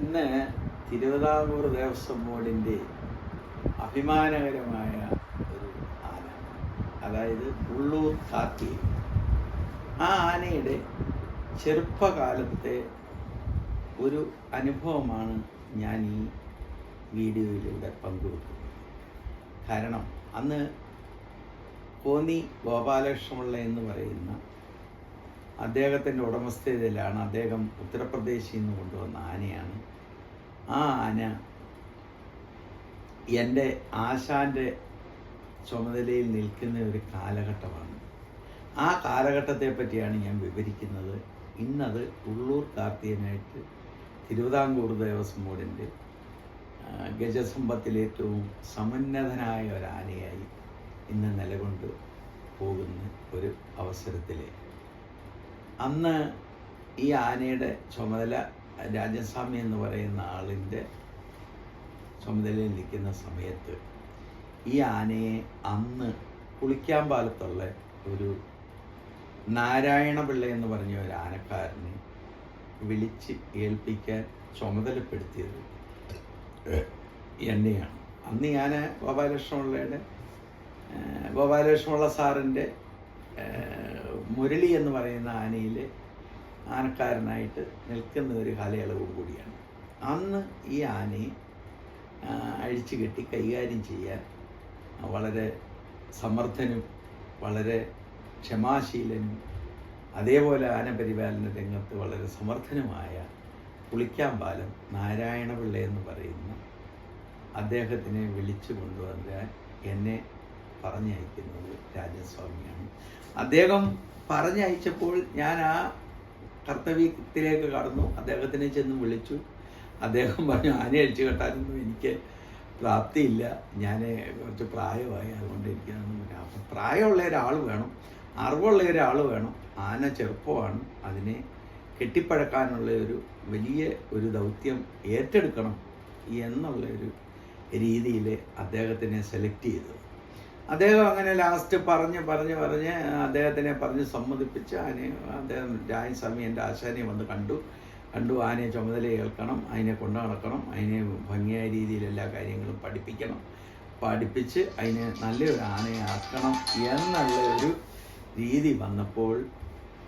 ഇന്ന് തിരുവിതാംകൂർ ദേവസ്വം ബോർഡിന്റെ അഭിമാനകരമായ ഒരു ആന അതായത് ഉള്ളൂർ കാക്കി. ആ ആനയുടെ ചെറുപ്പകാലത്തെ ഒരു അനുഭവമാണ് ഞാൻ ഈ വീഡിയോയിലൂടെ പങ്കുവെക്കുന്നത്. കാരണം അന്ന് കോന്നി ഗോപാലകൃഷ്ണപിള്ള എന്ന് പറയുന്ന അദ്ദേഹത്തിന്റെ ഉടമസ്ഥതയിലാണ് അദ്ദേഹം ഉത്തർപ്രദേശിൽ നിന്ന് കൊണ്ടുവന്ന ആനയാണ്. ആ ആന എന്റെ ആശാന്റെ ചുമതലയിൽ നിൽക്കുന്ന ഒരു കാലഘട്ടമാണ്. ആ കാലഘട്ടത്തെ പറ്റിയാണ് ഞാൻ വിവരിക്കുന്നത്. ഇന്നത് ഉള്ളൂർ കാർത്തികനായിട്ട് തിരുവിതാംകൂർ ദേവസ്വം ബോർഡിന്റെ ഗജസമ്പത്തിലേറ്റവും സമുന്നതനായ ഒരു ആനയായി ഇന്ന് നിലകൊണ്ട് പോകുന്ന ഒരു അവസരത്തിൽ അന്ന് ഈ ആനയുടെ ചുമതല രാജസ്വാമി എന്ന് പറയുന്ന ആളിന്റെ ചുമതലയിൽ നിൽക്കുന്ന സമയത്ത് ഈ ആനയെ അന്ന് കുളിക്കാൻ പാലത്തുള്ള ഒരു നാരായണപിള്ള എന്ന് പറഞ്ഞ ഒരു ആനക്കാരനെ വിളിച്ച് ഏൽപ്പിക്കാൻ ചുമതലപ്പെടുത്തിയത് എന്നെയാണ്. അന്ന് ഞാൻ ഗോപാലകൃഷ്ണപിള്ളയുടെ ഗോപാലകൃഷ്ണപിള്ള സാറിന്റെ മുരളി എന്ന് പറയുന്ന ആനയിൽ ആനക്കാരനായിട്ട് നിൽക്കുന്ന ഒരു കാലയളവും കൂടിയാണ്. അന്ന് ഈ ആനയെ അഴിച്ചു കെട്ടി കൈകാര്യം ചെയ്യാൻ വളരെ സമർത്ഥനും വളരെ ക്ഷമാശീലനും അതേപോലെ ആനപരിപാലന രംഗത്ത് വളരെ സമർത്ഥനുമായ പുളിക്കാമ്പാലം നാരായണപിള്ള എന്ന് പറയുന്ന അദ്ദേഹത്തിനെ വിളിച്ചു കൊണ്ടുവരാൻ എന്നെ പറഞ്ഞയക്കുന്നത് രാജസ്വാമിയാണ്. അദ്ദേഹം പറഞ്ഞയച്ചപ്പോൾ ഞാൻ ആ കർത്തവ്യത്തിലേക്ക് കടന്നു. അദ്ദേഹത്തിനെ ചെന്ന് വിളിച്ചു. അദ്ദേഹം പറഞ്ഞു ആന അഴിച്ചു കെട്ടാനൊന്നും എനിക്ക് പ്രാപ്തിയില്ല. ഞാൻ കുറച്ച് പ്രായമായി അതുകൊണ്ട് പറ്റില്ല." അപ്പം പ്രായമുള്ള ഒരാൾ വേണം. അറിവുള്ള ഒരാൾ വേണം. ആന ചെറുപ്പമാണ്. അതിനെ കെട്ടിപ്പഴക്കാനുള്ള ഒരു വലിയ ഒരു ദൗത്യം ഏറ്റെടുക്കണം എന്നുള്ള ഒരു രീതിയിൽ അദ്ദേഹത്തിനെ സെലക്ട് ചെയ്തത്. അദ്ദേഹം അങ്ങനെ ലാസ്റ്റ് പറഞ്ഞ് പറഞ്ഞ് പറഞ്ഞ് അദ്ദേഹത്തിനെ പറഞ്ഞ് സമ്മതിപ്പിച്ച് ആനെ അദ്ദേഹം രായസ്വാമി എന്റെ ആശാനെ വന്ന് കണ്ടു. കണ്ടു ആനയെ ചുമതല ഏൽക്കണം അതിനെ കൊണ്ടു നടക്കണം അതിനെ ഭംഗിയായ രീതിയിൽ എല്ലാ കാര്യങ്ങളും പഠിപ്പിക്കണം. പഠിപ്പിച്ച് അതിനെ നല്ലൊരു ആനയെ ആക്കണം എന്നുള്ള ഒരു രീതി വന്നപ്പോൾ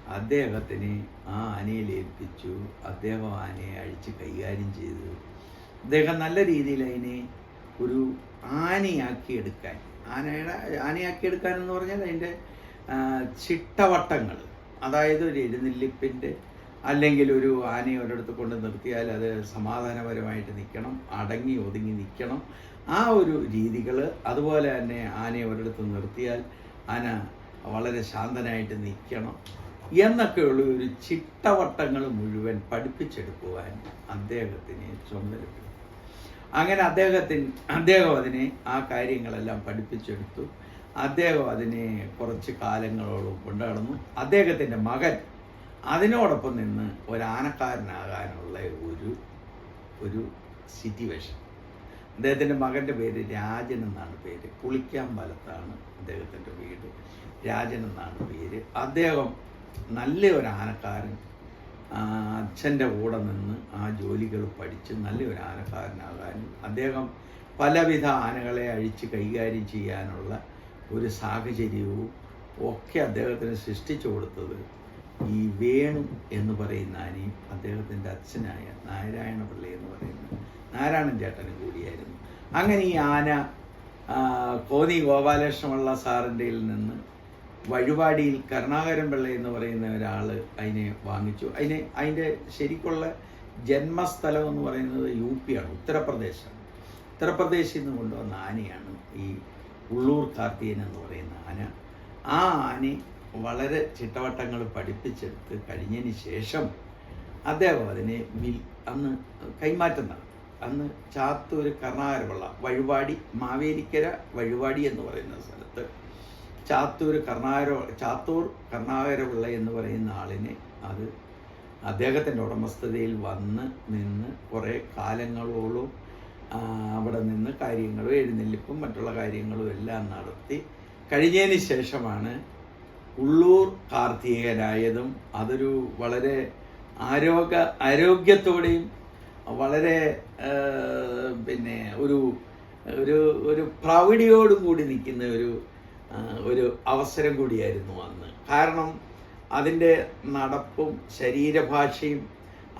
അദ്ദേഹത്തിന് ആ ആനയിൽ ഏൽപ്പിച്ചു. അദ്ദേഹം ആനയെ അഴിച്ച് കൈകാര്യം ചെയ്തു. അദ്ദേഹം നല്ല രീതിയിൽ അതിനെ ഒരു ആനയാക്കി എടുക്കാൻ ആനയുടെ ആനയാക്കി എടുക്കാൻ എന്ന് പറഞ്ഞാൽ അതിന്റെ ചിട്ടവട്ടങ്ങൾ. അതായത് ഒരു എഴുന്നില്ലിപ്പിന്റെ അല്ലെങ്കിൽ ഒരു ആനയെ ഒരിടത്ത് കൊണ്ട് നിർത്തിയാൽ അത് സമാധാനപരമായിട്ട് നിൽക്കണം അടങ്ങി ഒതുങ്ങി നിൽക്കണം. ആ ഒരു രീതികൾ അതുപോലെ തന്നെ ആനയെ ഒരിടത്ത് നിർത്തിയാൽ ആന വളരെ ശാന്തനായിട്ട് നിൽക്കണം. എന്നൊക്കെയുള്ള ഒരു ചിട്ടവട്ടങ്ങൾ മുഴുവൻ പഠിപ്പിച്ചെടുക്കുവാൻ അദ്ദേഹത്തിന് ചുമതലപ്പെട്ടു അങ്ങനെ അദ്ദേഹത്തിന് അദ്ദേഹം അതിനെ ആ കാര്യങ്ങളെല്ലാം പഠിപ്പിച്ചെടുത്തു. അദ്ദേഹം അതിനെ കുറച്ച് കാലങ്ങളോളം കൊണ്ടു നടന്നു അദ്ദേഹത്തിന്റെ മകൻ അതിനോടൊപ്പം നിന്ന് ഒരാനക്കാരനാകാനുള്ള ഒരു ഒരു സിറ്റുവേഷൻ അദ്ദേഹത്തിന്റെ മകന്റെ പേര് രാജൻ എന്നാണ് പേര്. പുളിക്കാമ്പലത്താണ് അദ്ദേഹത്തിന്റെ വീട്. രാജൻ എന്നാണ് പേര്. അദ്ദേഹം നല്ല ഒരു ആനക്കാരൻ. അച്ഛന്റെ കൂടെ നിന്ന് ആ ജോലികൾ പഠിച്ച് നല്ലൊരു ആനക്കാരനാകാനും അദ്ദേഹം പലവിധ ആനകളെ അഴിച്ച് കൈകാര്യം ചെയ്യാനുള്ള ഒരു സാഹചര്യവും ഒക്കെ അദ്ദേഹത്തിന് സൃഷ്ടിച്ചു കൊടുത്തത് ഈ വേണു എന്ന് പറയുന്ന ആനയും അദ്ദേഹത്തിന്റെ അച്ഛനായ നാരായണ പിള്ളി എന്ന് പറയുന്ന നാരായണൻ ചേട്ടനും കൂടിയായിരുന്നു. അങ്ങനെ ഈ ആന കോന്നി ഗോപാലകൃഷ്ണപിള്ള സാറിന്റെ നിന്ന് വഴിപാടിയിൽ കരുണാകരൻ പിള്ള എന്ന് പറയുന്ന ഒരാൾ അതിനെ വാങ്ങിച്ചു. അതിനെ അതിന്റെ ശരിക്കുള്ള ജന്മസ്ഥലം എന്ന് പറയുന്നത് യു പിയാണ് ഉത്തർപ്രദേശാണ്. ഉത്തർപ്രദേശിൽ നിന്ന് കൊണ്ടുവന്ന ആനയാണ് ഈ ഉള്ളൂർ കാർത്തിയൻ എന്ന് പറയുന്ന ആന. ആ ആന വളരെ ചിട്ടവട്ടങ്ങൾ പഠിപ്പിച്ചെടുത്ത് കഴിഞ്ഞതിന് ശേഷം അദ്ദേഹം അതിനെ വിൽ അന്ന് കൈമാറ്റം നടത്തി. അന്ന് ചാത്തൂർ കർണാകരമുള്ള വഴിപാടി മാവേലിക്കര വഴിപാടി എന്ന് പറയുന്ന സ്ഥലത്ത് ചാത്തൂർ കർണാകര ചാത്തൂർ കർണാകരപിള്ള എന്ന് പറയുന്ന ആളിനെ അത് അദ്ദേഹത്തിന്റെ ഉടമസ്ഥതയിൽ വന്ന് നിന്ന് കുറേ കാലങ്ങളോളം അവിടെ നിന്ന് കാര്യങ്ങളും എഴുന്നള്ളിപ്പും മറ്റുള്ള കാര്യങ്ങളും എല്ലാം നടത്തി. കഴിഞ്ഞതിന് ശേഷമാണ് ഉള്ളൂർ കാർത്തികരായതും അതൊരു വളരെ ആരോഗ്യ ആരോഗ്യത്തോടെയും വളരെ പിന്നെ ഒരു ഒരു ഒരു പ്രൗഢിയോടും കൂടി നിൽക്കുന്ന ഒരു ഒരു അവസരം കൂടിയായിരുന്നു അന്ന്. കാരണം അതിന്റെ നടപ്പും ശരീരഭാഷയും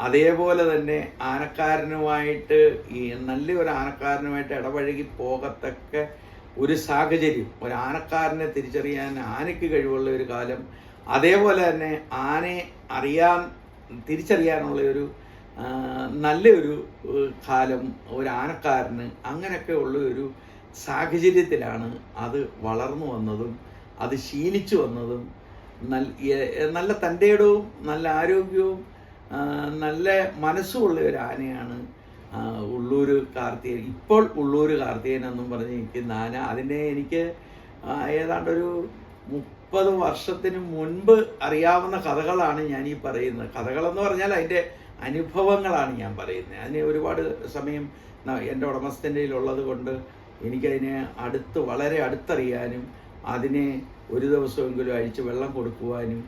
അതേപോലെ തന്നെ ആനക്കാരനുമായിട്ട് ഈ നല്ലൊരു ആനക്കാരനുമായിട്ട് ഇടപഴകി പോകത്തക്ക ഒരു സാഹചര്യം ഒരു ആനക്കാരനെ തിരിച്ചറിയാൻ ആനയ്ക്ക് കഴിവുള്ള ഒരു കാലം അതേപോലെ തന്നെ ആനയെ അറിയാൻ തിരിച്ചറിയാനുള്ള ഒരു നല്ലൊരു കാലം ഒരു ആനക്കാരന് അങ്ങനെയൊക്കെ ഉള്ള ഒരു സാഹചര്യത്തിലാണ് അത് വളർന്നു വന്നതും അത് ശീലിച്ചു വന്നതും നല്ല എ- നല്ല ആരോഗ്യവും നല്ല മനസ്സുമുള്ള ഒരു ആനയാണ് ഉള്ളൂർ കാർത്തികൻ. ഇപ്പോൾ ഉള്ളൂർ കാർത്തികൻ എന്നും പറഞ്ഞ് നിൽക്കുന്ന ആന. അതിനെ എനിക്ക് ഏതാണ്ടൊരു മുപ്പത് വർഷത്തിന് മുൻപ് അറിയാവുന്ന കഥകളാണ് ഞാൻ ഈ പറയുന്നത്. കഥകളെന്ന് പറഞ്ഞാൽ അതിന്റെ അനുഭവങ്ങളാണ് ഞാൻ പറയുന്നത്. അതിന് ഒരുപാട് സമയം എന്റെ ഉടമസ്ഥന്റെ ഉള്ളത് കൊണ്ട് എനിക്കതിനെ അടുത്ത് വളരെ അടുത്തറിയാനും അതിനെ ഒരു ദിവസമെങ്കിലും അഴിച്ച് വെള്ളം കൊടുക്കുവാനും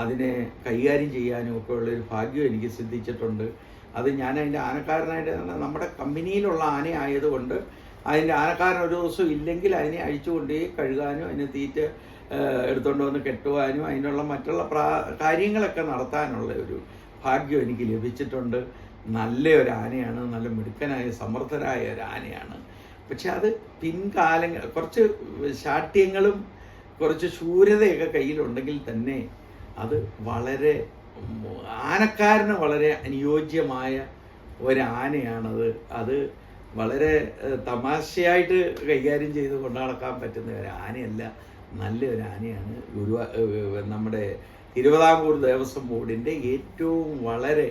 അതിനെ കൈകാര്യം ചെയ്യാനും ഒക്കെ ഉള്ളൊരു ഭാഗ്യം എനിക്ക് സിദ്ധിച്ചിട്ടുണ്ട്. അത് ഞാൻ അതിന്റെ ആനക്കാരനായിട്ട് നമ്മുടെ കമ്പനിയിലുള്ള ആന ആയതുകൊണ്ട് അതിന്റെ ആനക്കാരൻ ഒരു ദിവസം ഇല്ലെങ്കിൽ അതിനെ അഴിച്ചു കൊണ്ടുപോയി കഴുകാനും അതിനെ തീറ്റ എടുത്തുകൊണ്ട് വന്ന് കെട്ടുവാനും അതിനുള്ള മറ്റുള്ള പ്രാ കാര്യങ്ങളൊക്കെ നടത്താനുള്ള ഒരു ഭാഗ്യം എനിക്ക് ലഭിച്ചിട്ടുണ്ട്. നല്ല ഒരു ആനയാണ് നല്ല മിടുക്കനായ സമർത്ഥരായ ഒരു ആനയാണ് പക്ഷെ അത് പിൻകാലങ്ങൾ കുറച്ച് ശാഠ്യങ്ങളും കുറച്ച് ശൂരതയൊക്കെ കയ്യിലുണ്ടെങ്കിൽ തന്നെ അത് വളരെ ആനക്കാരന് വളരെ അനുയോജ്യമായ ഒരാനയാണത്. അത് വളരെ തമാശയായിട്ട് കൈകാര്യം ചെയ്ത് കൊണ്ടുനടക്കാൻ പറ്റുന്ന ഒരു ആനയല്ല. നല്ല ഒരു ആനയാണ് ഗുരുവാ നമ്മുടെ തിരുവിതാംകൂർ ദേവസ്വം ബോർഡിന്റെ ഏറ്റവും വളരെ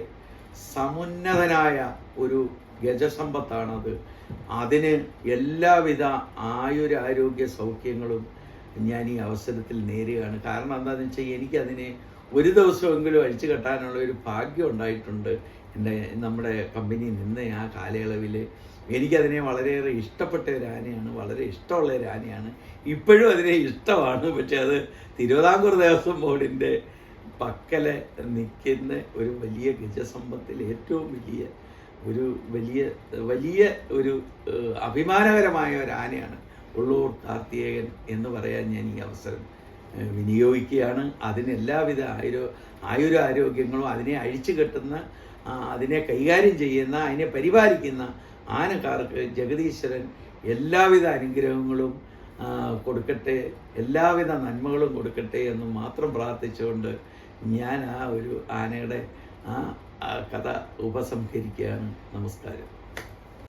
സമുന്നതനായ ഒരു ഗജസമ്പത്താണത്. അതിന് എല്ലാവിധ ആയുരാരോഗ്യ സൗഖ്യങ്ങളും ഞാൻ ഈ അവസരത്തിൽ നേരുകയാണ്. കാരണം എന്താണെന്ന് വെച്ചാൽ എനിക്കതിനെ ഒരു ദിവസമെങ്കിലും അഴിച്ചു കെട്ടാനുള്ള ഒരു ഭാഗ്യം ഉണ്ടായിട്ടുണ്ട് എന്റെ നമ്മുടെ കമ്പനി നിന്ന ആ കാലയളവിൽ എനിക്കതിനെ വളരെയേറെ ഇഷ്ടപ്പെട്ട ഒരു ആനയാണ് വളരെ ഇഷ്ടമുള്ള ഒരു ആനയാണ്. ഇപ്പോഴും അതിനെ ഇഷ്ടമാണ്. പക്ഷെ അത് തിരുവിതാംകൂർ ദേവസ്വം ബോർഡിന്റെ പക്കലെ നിൽക്കുന്ന ഒരു വലിയ ഗജസമ്പത്തിൽ ഏറ്റവും വലിയ ഒരു വലിയ വലിയ ഒരു അഭിമാനകരമായ ഒരു ആനയാണ് ഉള്ളൂർ കാർത്തികേയൻ എന്ന് പറയാൻ ഞാൻ ഈ അവസരം വിനിയോഗിക്കുകയാണ്. അതിനെല്ലാവിധ ആയുരോ ആയുരോ ആയുരാരോഗ്യങ്ങളും അതിനെ അഴിച്ചു കെട്ടുന്ന അതിനെ കൈകാര്യം ചെയ്യുന്ന അതിനെ പരിപാലിക്കുന്ന ആനക്കാർക്ക് ജഗദീശ്വരൻ എല്ലാവിധ അനുഗ്രഹങ്ങളും കൊടുക്കട്ടെ എല്ലാവിധ നന്മകളും കൊടുക്കട്ടെ എന്ന് മാത്രം പ്രാർത്ഥിച്ചുകൊണ്ട് ഞാൻ ആ ഒരു ആനയുടെ ആ ആ കഥ ഉപസംഹരിക്കുകയാണ് നമസ്കാരം.